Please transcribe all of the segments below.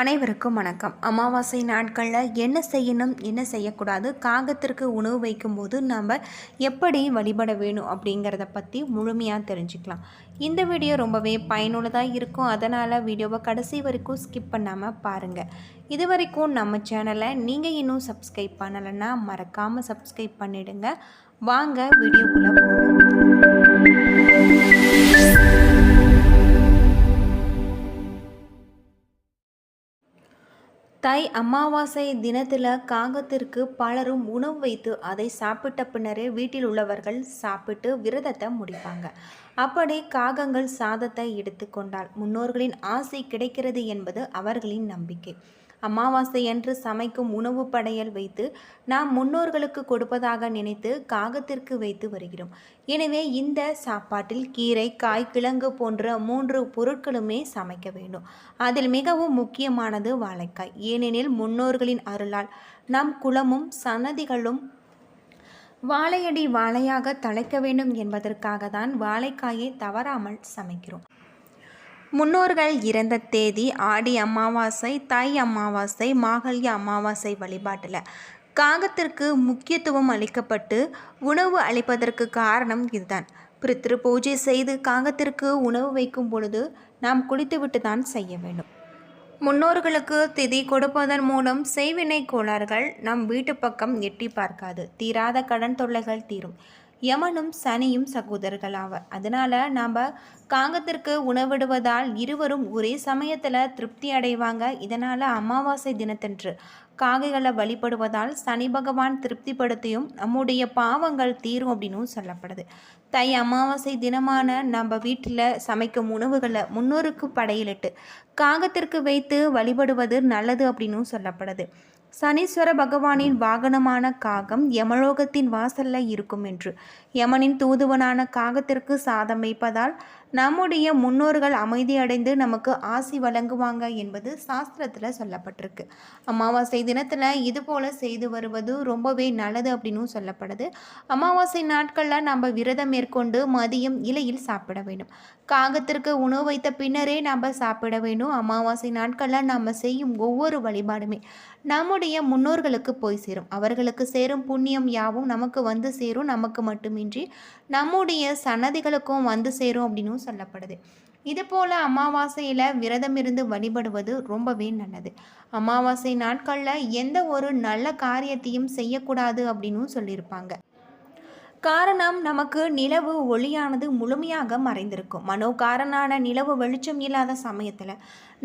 அனைவருக்கும் வணக்கம். அமாவாசை நாட்களில் என்ன செய்யணும் என்ன செய்யக்கூடாது காகத்திற்கு உணவு வைக்கும்போது நம்ம எப்படி வழிபட வேணும் அப்படிங்கிறத பற்றி முழுமையாக தெரிஞ்சுக்கலாம். இந்த வீடியோ ரொம்பவே பயனுள்ளதாக இருக்கும். அதனால் வீடியோவை கடைசி வரைக்கும் ஸ்கிப் பண்ணாமல் பாருங்கள் இது வரைக்கும் நம்ம சேனலை நீங்கள் இன்னும் சப்ஸ்கிரைப் பண்ணலைன்னா மறக்காமல் சப்ஸ்கிரைப் பண்ணிவிடுங்க வாங்க வீடியோக்குள்ளே போகலாம் தை அமாவாசை தினத்தில் காகத்திற்கு பலரும் உணவு வைத்து அதை சாப்பிட்ட பின்னரே வீட்டில் உள்ளவர்கள் சாப்பிட்டு விரதத்தை முடிப்பாங்க. அப்படி காகங்கள் சாதத்தை எடுத்துக்கொண்டால் முன்னோர்களின் ஆசை கிடைக்கிறது என்பது அவர்களின் நம்பிக்கை. அமாவாசையன்று சமைக்கும் உணவு படையல் வைத்து நாம் முன்னோர்களுக்கு கொடுப்பதாக நினைத்து காகத்திற்கு வைத்து வருகிறோம். எனவே இந்த சாப்பாட்டில் கீரை காய் கிழங்கு போன்ற மூன்று பொருட்களுமே சமைக்க வேண்டும். அதில் மிகவும் முக்கியமானது வாழைக்காய். ஏனெனில் முன்னோர்களின் அருளால் நம் குலமும் சன்னதிகளும் வாழையடி வாழையாக தழைக்க வேண்டும் என்பதற்காக தான் வாழைக்காயை தவறாமல் சமைக்கிறோம். முன்னோர்கள் இறந்த தேதி ஆடி அமாவாசை தை அமாவாசை மாகல்ய அமாவாசை வழிபாட்டில். காகத்திற்கு முக்கியத்துவம் அளிக்கப்பட்டு உணவு அளிப்பதற்கு காரணம் இதுதான். பித்ரு பூஜை செய்து காகத்திற்கு உணவு வைக்கும் பொழுது நாம் குளித்துவிட்டு தான் செய்ய வேண்டும். முன்னோர்களுக்கு திதி கொடுப்பதன் மூலம் செய்வினை கோளாறுகள் நம் வீட்டு பக்கம் எட்டி பார்க்காது. தீராத கடன் தொல்லைகள் தீரும். யமனும் சனியும் சகோதரர்கள் ஆவர் அதனால் நாம் காகத்திற்கு உணவிடுவதால் இருவரும் ஒரே சமயத்தில் திருப்தி அடைவாங்க. இதனால் அமாவாசை தினத்தன்று காகைகளை வழிபடுவதால் சனி பகவான் திருப்திப்படுத்தியும் நம்முடைய பாவங்கள் தீரும் அப்படின்னும் சொல்லப்படுது. தை அமாவாசை தினமான நம்ம வீட்டில் சமைக்கும் உணவுகளை முன்னோருக்கு படையிலிட்டு காகத்திற்கு வைத்து வழிபடுவது நல்லது அப்படின்னும் சொல்லப்படுது. சனீஸ்வர பகவானின் வாகனமான காகம் யமலோகத்தின் வாசல்ல இருக்கும் என்று. யமனின் தூதுவனான காகத்திற்கு சாதம் வைப்பதால் நம்முடைய முன்னோர்கள் அமைதியடைந்து நமக்கு ஆசி வழங்குவாங்க என்பது சாஸ்திரத்தில் சொல்லப்பட்டிருக்கு. அமாவாசை தினத்தில் இது போல் செய்து வருவது ரொம்பவே நல்லது அப்படின்னு சொல்லப்படுது. அமாவாசை நாட்களில் நம்ம விரதம் மேற்கொண்டு மதியம் இலையில் சாப்பிட வேண்டும். காகத்திற்கு உணவு வைத்த பின்னரே நம்ம சாப்பிட வேண்டும். அமாவாசை நாட்களில் நம்ம செய்யும் ஒவ்வொரு வழிபாடுமே நம்முடைய முன்னோர்களுக்கு போய் சேரும். அவர்களுக்கு சேரும் புண்ணியம் யாவும் நமக்கு வந்து சேரும். நமக்கு மட்டுமின்றி நம்முடைய சன்னதிகளுக்கும் வந்து சேரும் அப்படின்னு சொல்லப்படுது. இது போல் அமாவாசையில் விரதம் இருந்து வழிபடுவது ரொம்பவே நல்லது. அமாவாசை நாட்களில் எந்த ஒரு நல்ல காரியத்தையும் செய்யக்கூடாது அப்படின்னு சொல்லியிருப்பாங்க. காரணம் நமக்கு நிலவு ஒளியானது முழுமையாக மறைந்திருக்கும். மனோகாரனான நிலவு வெளிச்சம் இல்லாத சமயத்தில்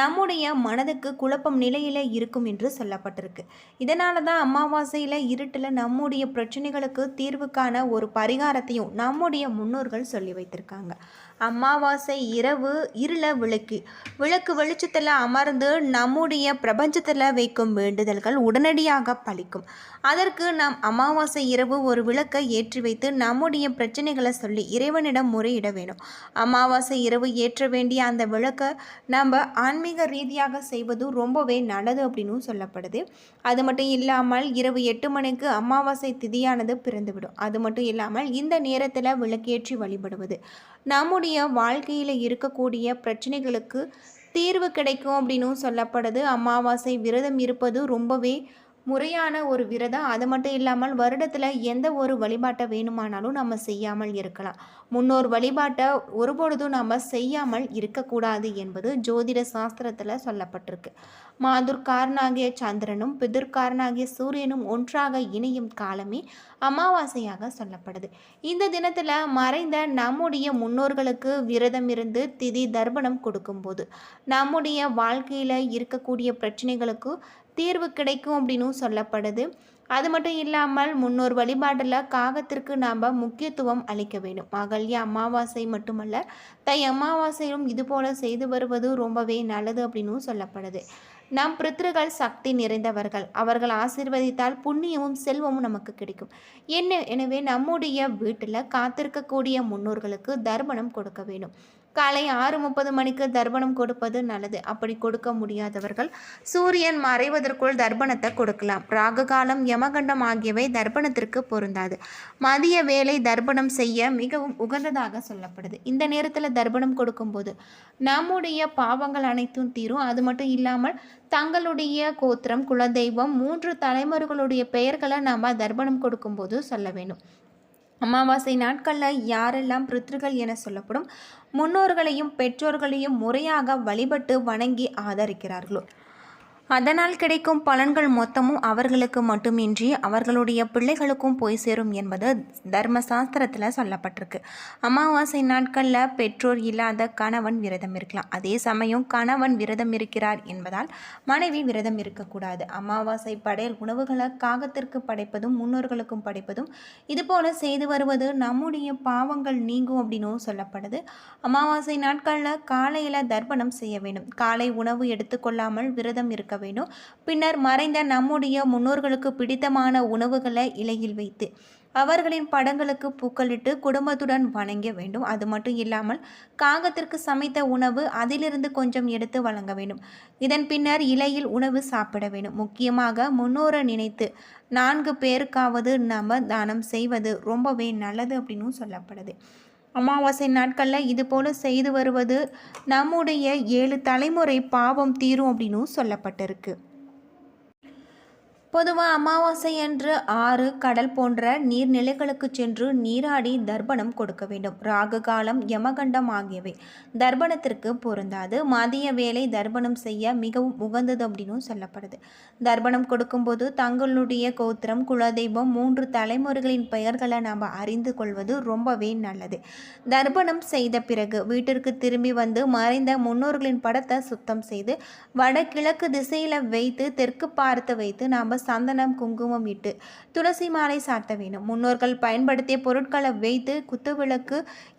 நம்முடைய மனதுக்கு குழப்பம் நிலையில் இருக்கும் என்று சொல்லப்பட்டிருக்கு. இதனால தான் அமாவாசையில் இருட்டில் நம்முடைய பிரச்சனைகளுக்கு தீர்வுக்கான ஒரு பரிகாரத்தையும் நம்முடைய முன்னோர்கள் சொல்லி வைத்திருக்காங்க. அமாவாசை இரவு இருள விளக்கு. விளக்கு வெளிச்சத்தில் அமர்ந்து நம்முடைய பிரபஞ்சத்தில் வைக்கும் வேண்டுதல்கள் உடனடியாக பலிக்கும். அதற்கு நாம் அமாவாசை இரவு ஒரு விளக்கை ஏற்றி வைத்து நம்முடைய பிரச்சனைகளை சொல்லி இறைவனிடம் முறையிட வேணும். அமாவாசை இரவு ஏற்ற வேண்டிய அந்த விளக்கை நம்ம ஆன்மீக ரீதியாக செய்வது ரொம்பவே நல்லது அப்படின்னு சொல்லப்படுது. அது மட்டும் இல்லாமல் இரவு எட்டு மணிக்கு அமாவாசை திதியானது பிறந்துவிடும். அது மட்டும் இல்லாமல் இந்த நேரத்தில் விளக்கேற்றி வழிபடுவது. நம்முடைய வாழ்க்கையில் இருக்கக்கூடிய பிரச்சனைகளுக்கு தீர்வு கிடைக்கும் அப்படின்னும் சொல்லப்படுது. அமாவாசை விரதம் இருப்பது ரொம்பவே முறையான ஒரு விரதம் அது மட்டும் இல்லாமல் வருடத்தில் எந்த ஒரு வழிபாட்டை வேணுமானாலும் நம்ம செய்யாமல் இருக்கலாம். முன்னோர் வழிபாட்டை ஒருபொழுதும் நம்ம செய்யாமல் இருக்கக்கூடாது என்பது ஜோதிட சாஸ்திரத்தில் சொல்லப்பட்டிருக்கு. மாதுர்காரனாகிய சந்திரனும் பிதுர்காரனாகிய சூரியனும் ஒன்றாக இணையும் காலமே அமாவாசையாக சொல்லப்படுது. இந்த தினத்தில் மறைந்த நம்முடைய முன்னோர்களுக்கு விரதம் இருந்து திதி தர்ப்பணம் கொடுக்கும்போது நம்முடைய வாழ்க்கையில் இருக்கக்கூடிய பிரச்சனைகளுக்கு தீர்வு கிடைக்கும் அப்படின்னும் சொல்லப்படுது. அது மட்டும் இல்லாமல் முன்னோர் வழிபாட்டில் காகத்திற்கு நாம் முக்கியத்துவம் அளிக்க வேண்டும். அகல்ய அமாவாசை மட்டுமல்ல தை அமாவாசையும் இதுபோல் செய்து வருவது ரொம்பவே நல்லது அப்படின்னும் சொல்லப்படுது. நம் பித்ருகள் சக்தி நிறைந்தவர்கள். அவர்கள் ஆசிர்வதித்தால் புண்ணியமும் செல்வமும் நமக்கு கிடைக்கும். என்ன எனவே நம்முடைய வீட்டில் காத்திருக்கக்கூடிய முன்னோர்களுக்கு தர்மணம் கொடுக்க வேண்டும். காலை ஆறு முப்பது மணிக்கு தர்ப்பணம் கொடுப்பது நல்லது. அப்படி கொடுக்க முடியாதவர்கள் சூரியன் மறைவதற்குள் தர்ப்பணத்தை கொடுக்கலாம். ராககாலம் யமகண்டம் ஆகியவை தர்ப்பணத்திற்கு பொருந்தாது. மதிய வேலை தர்ப்பணம் செய்ய மிகவும் உகந்ததாக சொல்லப்படுது. இந்த நேரத்தில் தர்ப்பணம் கொடுக்கும்போது நம்முடைய பாவங்கள் அனைத்தும் தீரும். அது மட்டும் இல்லாமல் தங்களுடைய கோத்திரம் குலதெய்வம் மூன்று தலைமுறைகளுடைய பெயர்களை நாம் தர்ப்பணம் கொடுக்கும்போது சொல்ல வேண்டும். அமாவாசை நாட்களில் யாரெல்லாம் பிருத்ருகள் என சொல்லப்படும் முன்னோர்களையும் பெற்றோர்களையும் முறையாக வழிபட்டு வணங்கி ஆதரிக்கிறார்களோ. அதனால் கிடைக்கும் பலன்கள் மொத்தமும் அவர்களுக்கு மட்டுமின்றி அவர்களுடைய பிள்ளைகளுக்கும் போய் சேரும் என்பது தர்மசாஸ்திரத்தில் சொல்லப்பட்டிருக்கு. அமாவாசை நாட்களில் பெற்றோர் இல்லாத கணவன் விரதம் இருக்கலாம். அதே சமயம் கணவன் விரதம் இருக்கிறார் என்பதால் மனைவி விரதம் இருக்கக்கூடாது. அமாவாசை படையல் உணவுகளை காகத்திற்கு படைப்பதும் முன்னோர்களுக்கும் படைப்பதும் இதுபோல செய்து வருவது நம்முடைய பாவங்கள் நீங்கும் அப்படின்னும் சொல்லப்படுது. அமாவாசை நாட்களில் காலையில் தர்ப்பணம் செய்ய வேண்டும். காலை உணவு எடுத்துக்கொள்ளாமல் விரதம் இருக்க வேணும். பின்னர் மறைந்த நம்முடைய முன்னோர்களுக்கு பிடித்தமான உணவுகளை இலையில் வைத்து அவர்களின் படங்களுக்கு பூக்களிட்டு குடும்பத்துடன் வணங்க வேண்டும். அது மட்டும் இல்லாமல் காகத்திற்கு சமைத்த உணவு அதிலிருந்து கொஞ்சம் எடுத்து வழங்க வேண்டும். இதன் பின்னர் இலையில் உணவு சாப்பிட வேண்டும். முக்கியமாக முன்னோரை நினைத்து நான்கு பேருக்காவது நம்ம தானம் செய்வது ரொம்பவே நல்லது அப்படின்னு சொல்லப்படுது. அமாவாசை நாட்களில் இது போல் செய்து வருவது நம்முடைய ஏழு தலைமுறை பாவம் தீரும் அப்படின்னும் சொல்லப்பட்டிருக்கு. பொதுவாக அமாவாசை அன்று ஆறு கடல் போன்ற நீர்நிலைகளுக்கு சென்று நீராடி தர்ப்பணம் கொடுக்க வேண்டும். ராகு காலம் யமகண்டம் ஆகியவை தர்ப்பணத்திற்கு பொருந்தாது. மதிய வேலை தர்ப்பணம் செய்ய மிகவும் உகந்தது அப்படின்னு சொல்லப்படுது. தர்ப்பணம் கொடுக்கும்போது தங்களுடைய கோத்திரம் குலதெய்வம் மூன்று தலைமுறைகளின் பெயர்களை நாம் அறிந்து கொள்வது ரொம்பவே நல்லது. தர்ப்பணம் செய்த பிறகு வீட்டிற்கு திரும்பி வந்து மறைந்த முன்னோர்களின் படத்தை சுத்தம் செய்து வடகிழக்கு திசையில் வைத்து தெற்கு பார்த்து வைத்து நாம் சந்தனம் குங்குமம் இட்டு துளசி மாலை சாத்த வேண்டும். முன்னோர்கள் பயன்படுத்திய பொருட்களை வைத்து குத்துவிளக்கு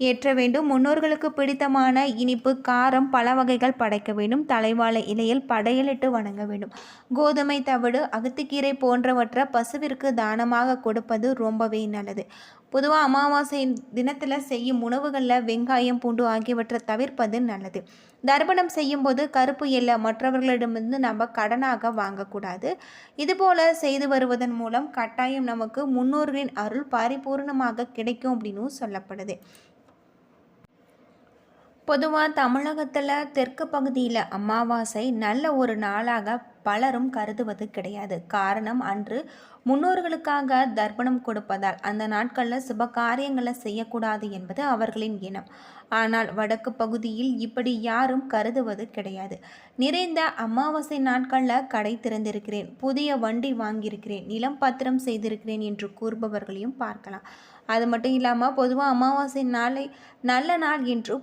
ஏற்ற வேண்டும். முன்னோர்களுக்கு பிடித்தமான இனிப்பு காரம் பல வகைகள் படைக்க வேண்டும். தலைவாழை இலையில் படையலிட்டு வணங்க வேண்டும். கோதுமை தவிடு அகத்துக்கீரை போன்றவற்றை பசுவிற்கு தானமாக கொடுப்பது ரொம்பவே நல்லது. பொதுவாக அமாவாசை தினத்தில் செய்யும் உணவுகளில் வெங்காயம் பூண்டு ஆகியவற்றை தவிர்ப்பது நல்லது. தர்ப்பணம் செய்யும்போது கருப்பு எல்லை மற்றவர்களிடமிருந்து நம்ம கடனாக வாங்கக்கூடாது. இதுபோல் செய்து வருவதன் மூலம் கட்டாயம் நமக்கு முன்னோர்களின் அருள் பரிபூர்ணமாக கிடைக்கும் அப்படின்னு சொல்லப்படுது. பொதுவாக தமிழகத்தில் தெற்கு பகுதியில் அமாவாசை நல்ல ஒரு நாளாக பலரும் கருதுவது கிடையாது. காரணம் அன்று முன்னோர்களுக்காக தர்ப்பணம் கொடுப்பதால் அந்த நாட்களில் சுப காரியங்களை செய்யக்கூடாது என்பது அவர்களின் எண்ணம். ஆனால் வடக்கு பகுதியில் இப்படி யாரும் கருதுவது கிடையாது. நிறைந்த அமாவாசை நாட்களில் கடை திறந்திருக்கிறேன். புதிய வண்டி வாங்கியிருக்கிறேன். நிலம் பத்திரம் செய்திருக்கிறேன் என்று கூறுபவர்களையும் பார்க்கலாம். அது மட்டும் இல்லாமல் பொதுவாக அமாவாசை நாளை நல்ல நாள் என்று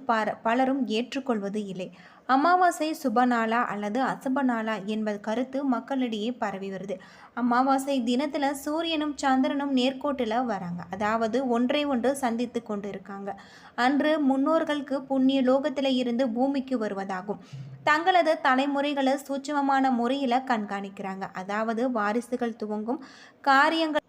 பலரும் ஏற்றுக்கொள்வது இல்லை. அமாவாசை சுப நாளா அல்லது அசுப நாளா என்பது கருத்து மக்களிடையே பரவி வருது. அமாவாசை தினத்தில் சூரியனும் சந்திரனும் நேர்கோட்டில் வராங்க. அதாவது ஒன்றை ஒன்று சந்தித்து கொண்டு இருக்காங்க அன்று முன்னோர்களுக்கு புண்ணிய லோகத்தில் இருந்து பூமிக்கு வருவதாகும். தங்களது தலைமுறைகளை சூட்சமமான முறையில் கண்காணிக்கிறாங்க. அதாவது வாரிசுகள் துவங்கும் காரியங்கள்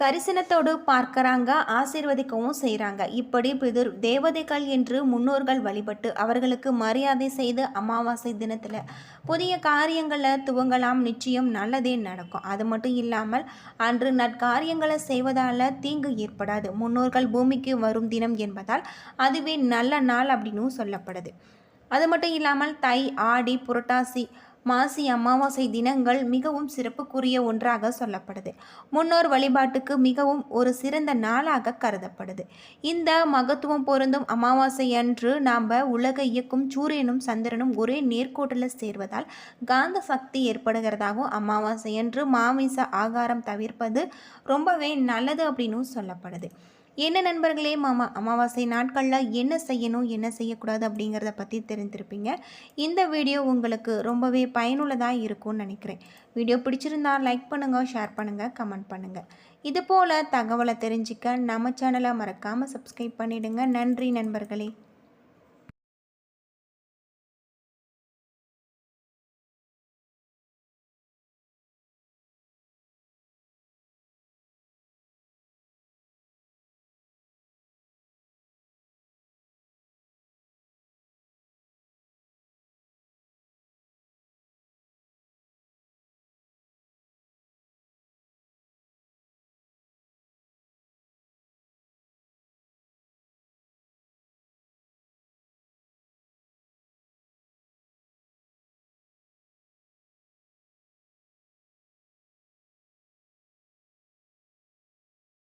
கரிசனத்தோடு பார்க்கறாங்க ஆசீர்வதிக்கவும் செய்கிறாங்க இப்படி பிதிர் தேவதைகள் என்று முன்னோர்கள் வழிபட்டு அவர்களுக்கு மரியாதை செய்து அமாவாசை தினத்தில் புதிய காரியங்களை துவங்கலாம். நிச்சயம் நல்லதே நடக்கும். அது மட்டும் இல்லாமல் அன்று நற்காரியங்களை செய்வதால் தீங்கு ஏற்படாது. முன்னோர்கள் பூமிக்கு வரும் தினம் என்பதால் அதுவே நல்ல நாள் அப்படின்னு சொல்லப்படுது. அது மட்டும் இல்லாமல் தை ஆடி புரட்டாசி மாசி அமாவாசை தினங்கள் மிகவும் சிறப்புக்குரிய ஒன்றாக சொல்லப்படுது. முன்னோர் வழிபாட்டுக்கு மிகவும் ஒரு சிறந்த நாளாக கருதப்படுது. இந்த மகத்துவம் பொருந்தும் அமாவாசை அன்று நாம் உலக இயக்கும் சூரியனும் சந்திரனும் ஒரே நேர்கோட்டில் சேர்வதால் காந்த சக்தி ஏற்படுகிறதாகவும் அமாவாசை அன்று மாமிச ஆகாரம் தவிர்ப்பது ரொம்பவே நல்லது அப்படின்னு சொல்லப்படுது. என்ன நண்பர்களே மாமா அமாவாசை நாட்களில் என்ன செய்யணும் என்ன செய்யக்கூடாது அப்படிங்கிறத பற்றி தெரிஞ்சிருப்பீங்க இந்த வீடியோ உங்களுக்கு ரொம்பவே பயனுள்ளதாக இருக்கும்னு நினைக்கிறேன். வீடியோ பிடிச்சிருந்தா லைக் பண்ணுங்கள் ஷேர் பண்ணுங்கள் கமெண்ட் பண்ணுங்கள் இது போல் தகவலை தெரிஞ்சிக்க நம்ம சேனலை மறக்காமல் சப்ஸ்கிரைப் பண்ணிவிடுங்க நன்றி நண்பர்களே.